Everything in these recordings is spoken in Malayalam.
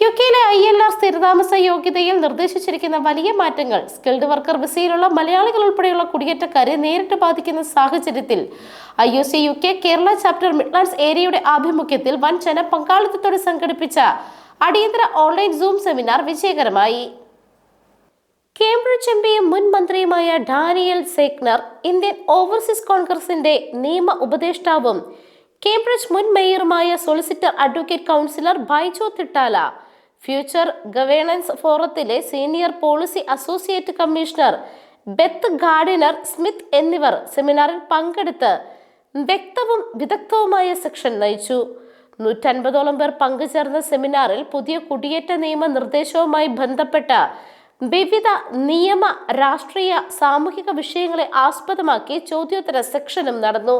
യു കെയിലെ ഐ എൽ ആർ സ്ഥിരതാമസ യോഗ്യതയിൽ നിർദ്ദേശിച്ചിരിക്കുന്ന വലിയ മാറ്റങ്ങൾ സ്കിൽഡ് വർക്കർ വിസയിലുള്ള മലയാളികൾ ഉൾപ്പെടെയുള്ള കുടിയേറ്റക്കാരെ നേരിട്ട് ബാധിക്കുന്ന സാഹചര്യത്തിൽ I O C U K Kerala chapter Midlands ഏരിയയുടെ ആഭിമുഖ്യത്തിൽ വൻ ജനപങ്കാളിത്തത്തോടെ സംഘടിപ്പിച്ച അടിയന്തര ഓൺലൈൻ സൂം സെമിനാർ വിജയകരമായി. കേംബ്രിഡ്ജ് എം പിയും മുൻ മന്ത്രിയുമായ ഡാനിയൽ സേക്നർ ഇന്ത്യൻ ഓവർസീസ് കോൺഗ്രസിന്റെ നിയമ ഉപദേഷ്ടാവും കേംബ്രിഡ്ജ് മുൻ മേയറുമായ solicitor advocate councillor Baijo Thittala future governance ഫോറത്തിലെ senior policy associate commissioner Beth Gardiner Smith എന്നിവർ സെമിനാറിൽ പങ്കെടുത്ത് വ്യക്തവും വിദഗ്ധവുമായ സെക്ഷൻ നയിച്ചു. നൂറ്റൻപതോളം പേർ പങ്കുചേർന്ന സെമിനാറിൽ പുതിയ കുടിയേറ്റ നിയമ നിർദ്ദേശവുമായി ബന്ധപ്പെട്ട വിവിധ നിയമ രാഷ്ട്രീയ സാമൂഹിക വിഷയങ്ങളെ ആസ്പദമാക്കി ചോദ്യോത്തര സെക്ഷനും നടന്നു.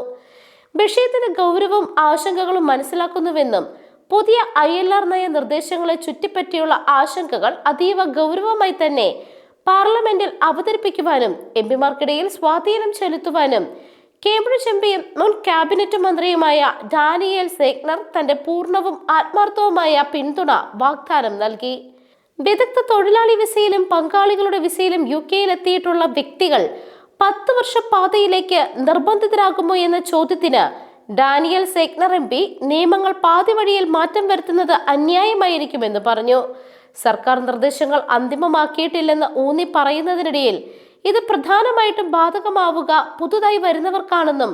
വിഷയത്തിന്റെ ഗൗരവവും ആശങ്കകളും മനസ്സിലാക്കുന്നുവെന്നും പുതിയ ഐ എൽ ആർ നയ നിർദ്ദേശങ്ങളെ ചുറ്റിപ്പറ്റിയുള്ള ആശങ്കകൾ അതീവ ഗൗരവമായി തന്നെ പാർലമെന്റിൽ അവതരിപ്പിക്കുവാനും എം പിമാർക്കിടയിൽ സ്വാധീനം ചെലുത്തുവാനും കേംബ്രിഡ്ജ് എം പിയും മുൻ ക്യാബിനറ്റ് മന്ത്രിയുമായ ഡാനിയേൽ സേഗ്നർ തന്റെ പൂർണവും ആത്മാർത്ഥവുമായ പിന്തുണ വാഗ്ദാനം നൽകി. വിദഗ്ധ തൊഴിലാളി വിസയിലും പങ്കാളികളുടെ വിസയിലും യു കെയിലെത്തിയിട്ടുള്ള വ്യക്തികൾ പത്ത് വർഷ പാതയിലേക്ക് നിർബന്ധിതരാകുമോ എന്ന ചോദ്യത്തിന് ഡാനിയൽ സേഗ്നർ എം പി നിയമങ്ങൾ പാതിവഴിയിൽ മാറ്റം വരുത്തുന്നത് അന്യായമായിരിക്കുമെന്ന് പറഞ്ഞു. സർക്കാർ നിർദ്ദേശങ്ങൾ അന്തിമമാക്കിയിട്ടില്ലെന്ന് ഊന്നി പറയുന്നതിനിടയിൽ ഇത് പ്രധാനമായിട്ടും ബാധകമാവുക പുതുതായി വരുന്നവർക്കാണെന്നും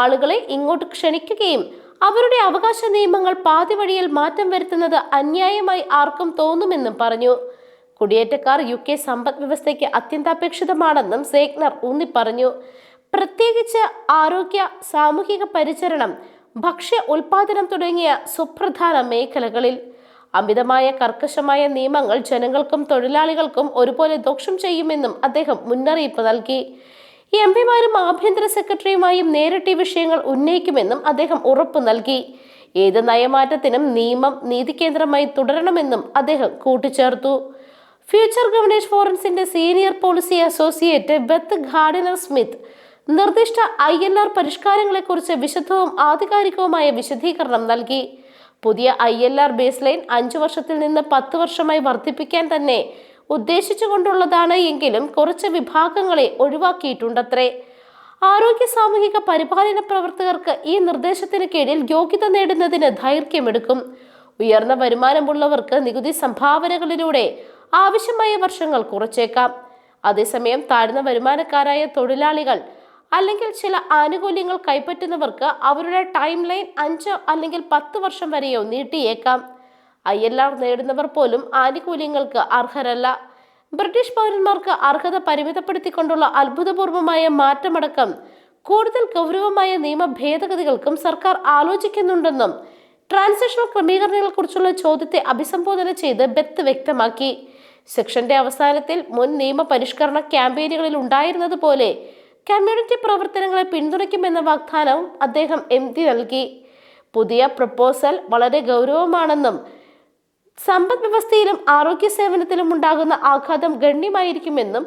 ആളുകളെ ഇങ്ങോട്ട് ക്ഷണിക്കുകയും അവരുടെ അവകാശ നിയമങ്ങൾ പാതിവഴിയിൽ മാറ്റം വരുത്തുന്നത് അന്യായമായി ആർക്കും തോന്നുമെന്നും പറഞ്ഞു. കുടിയേറ്റക്കാർ യു കെ സമ്പദ് വ്യവസ്ഥയ്ക്ക് അത്യന്താപേക്ഷിതമാണെന്നും സേഗ്നർ ഊന്നി പറഞ്ഞു. പ്രത്യേകിച്ച് ആരോഗ്യ സാമൂഹിക പരിചരണം ഭക്ഷ്യ ഉൽപാദനം തുടങ്ങിയ സുപ്രധാന മേഖലകളിൽ അമിതമായ കർക്കശമായ നിയമങ്ങൾ ജനങ്ങൾക്കും തൊഴിലാളികൾക്കും ഒരുപോലെ ദോഷം ചെയ്യുമെന്നും അദ്ദേഹം മുന്നറിയിപ്പ് നൽകി. എം പിമാരും ആഭ്യന്തര സെക്രട്ടറിയുമായും നേരിട്ട് വിഷയങ്ങൾ ഉന്നയിക്കുമെന്നും അദ്ദേഹം ഉറപ്പു നൽകി. ഏത് നയമാറ്റത്തിനും നിയമം നീതികേന്ദ്രമായി തുടരണമെന്നും അദ്ദേഹം കൂട്ടിച്ചേർത്തു. Future governors ഫോറൻസിന്റെ senior policy associate Beth Gardiner Smith നിർദ്ദിഷ്ട ഐ എൻ ആർ പരിഷ്കാരങ്ങളെക്കുറിച്ച് വിശദവും ആധികാരികവുമായ വിശദീകരണം നൽകി. പുതിയ I L R baseline അഞ്ചു വർഷത്തിൽ നിന്ന് പത്ത് വർഷമായി വർദ്ധിപ്പിക്കാൻ തന്നെ ഉദ്ദേശിച്ചുകൊണ്ടുള്ളതാണ് എങ്കിലും കുറച്ച് വിഭാഗങ്ങളെ ഒഴിവാക്കിയിട്ടുണ്ടത്രേ. ആരോഗ്യ സാമൂഹിക പരിപാലന പ്രവർത്തകർക്ക് ഈ നിർദ്ദേശത്തിന് കീഴിൽ യോഗ്യത നേടുന്നതിന് ദൈർഘ്യമെടുക്കും. ഉയർന്ന വരുമാനമുള്ളവർക്ക് നികുതി സംഭാവനകളിലൂടെ ആവശ്യമായ വർഷങ്ങൾ കുറച്ചേക്കാം. അതേസമയം താഴ്ന്ന വരുമാനക്കാരായ തൊഴിലാളികൾ അല്ലെങ്കിൽ ചില ആനുകൂല്യങ്ങൾ കൈപ്പറ്റുന്നവർക്ക് അവരുടെ ടൈം ലൈൻ അഞ്ച് അല്ലെങ്കിൽ പത്ത് വർഷം വരെയോ നീട്ടിയേക്കാം. ഐ എൽ ആർ നേടുന്നവർ പോലും ആനുകൂല്യങ്ങൾക്ക് അർഹരല്ല. ബ്രിട്ടീഷ് പൗരന്മാർക്ക് അർഹത പരിമിതപ്പെടുത്തിക്കൊണ്ടുള്ള അത്ഭുതപൂർവമായ മാറ്റമടക്കം കൂടുതൽ ഗൗരവമായ നിയമ ഭേദഗതികൾക്കും സർക്കാർ ആലോചിക്കുന്നുണ്ടെന്നും ട്രാൻസിഷണൽ ക്രമീകരണങ്ങളെക്കുറിച്ചുള്ള ചോദ്യത്തെ അഭിസംബോധന ചെയ്ത് ബെത്ത് വ്യക്തമാക്കി. സെക്ഷന്റെ അവസാനത്തിൽ മുൻ നിയമ പരിഷ്കരണ ക്യാമ്പയിനുകളിൽ ഉണ്ടായിരുന്നത് പോലെ കമ്മ്യൂണിറ്റി പ്രവർത്തനങ്ങളെ പിന്തുണയ്ക്കുമെന്ന വാഗ്ദാനവും അദ്ദേഹം എം നൽകി. പുതിയ പ്രപ്പോസൽ വളരെ ഗൗരവമാണെന്നും സമ്പദ് വ്യവസ്ഥയിലും ആരോഗ്യ സേവനത്തിലും ഉണ്ടാകുന്ന ആഘാതം ഗണ്യമായിരിക്കുമെന്നും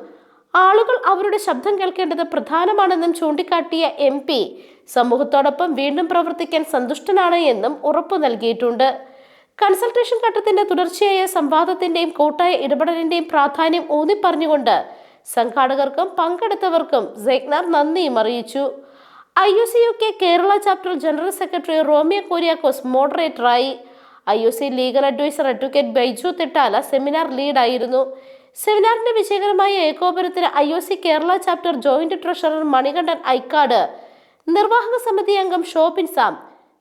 ആളുകൾ അവരുടെ ശബ്ദം കേൾക്കേണ്ടത് പ്രധാനമാണെന്നും ചൂണ്ടിക്കാട്ടിയ എം പി സമൂഹത്തോടൊപ്പം വീണ്ടും പ്രവർത്തിക്കാൻ സന്തുഷ്ടനാണ് എന്നും ഉറപ്പു നൽകിയിട്ടുണ്ട്. കൺസൾട്ടേഷൻ ഘട്ടത്തിന്റെ തുടർച്ചയായ സംവാദത്തിന്റെയും കൂട്ടായ ഇടപെടലിന്റെയും പ്രാധാന്യം ഊന്നി പറഞ്ഞുകൊണ്ട് സംഘാടകർക്കും പങ്കെടുത്തവർക്കും സെഗ്നാർ നന്ദിയും അറിയിച്ചു. I U C U K Kerala chapter general secretary Romia Koriakose മോഡറേറ്ററായി. I U C legal adviser advocate Baiju Thittala seminar ലീഡായിരുന്നു. സെമിനാറിന്റെ വിജയകരമായ ഏകോപനത്തിന് I O C Kerala chapter joint treasurer Manikandan Aikkad നിർവാഹക സമിതി അംഗം Shopin Sam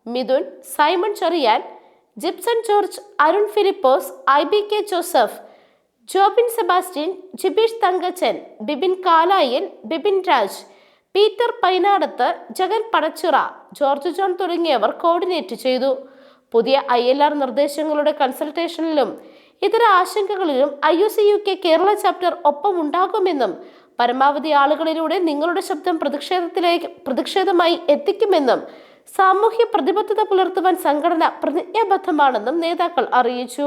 Mithun Simon Cherian Jipson George Arun Philipose I B K Joseph Jobin Sebastian Jibeesh Thankachan Bibin Kalayan Bibin Raj Peter Painadath Jagan Padachira George John തുടങ്ങിയവർ കോർഡിനേറ്റ് ചെയ്തു. പുതിയ ഐ എൽ ആർ നിർദ്ദേശങ്ങളുടെ കൺസൾട്ടേഷനിലും ഇതര ആശങ്കകളിലും I U C U K Kerala chapter ഒപ്പം ഉണ്ടാകുമെന്നും പരമാവധി ആളുകളിലൂടെ നിങ്ങളുടെ ശബ്ദം പ്രതിഷേധത്തിലേക്ക് പ്രതിഷേധമായി എത്തിക്കുമെന്നും സാമൂഹ്യ പ്രതിബദ്ധത പുലർത്തുവാൻ സംഘടന പ്രതിജ്ഞാബദ്ധമാണെന്നും നേതാക്കൾ അറിയിച്ചു.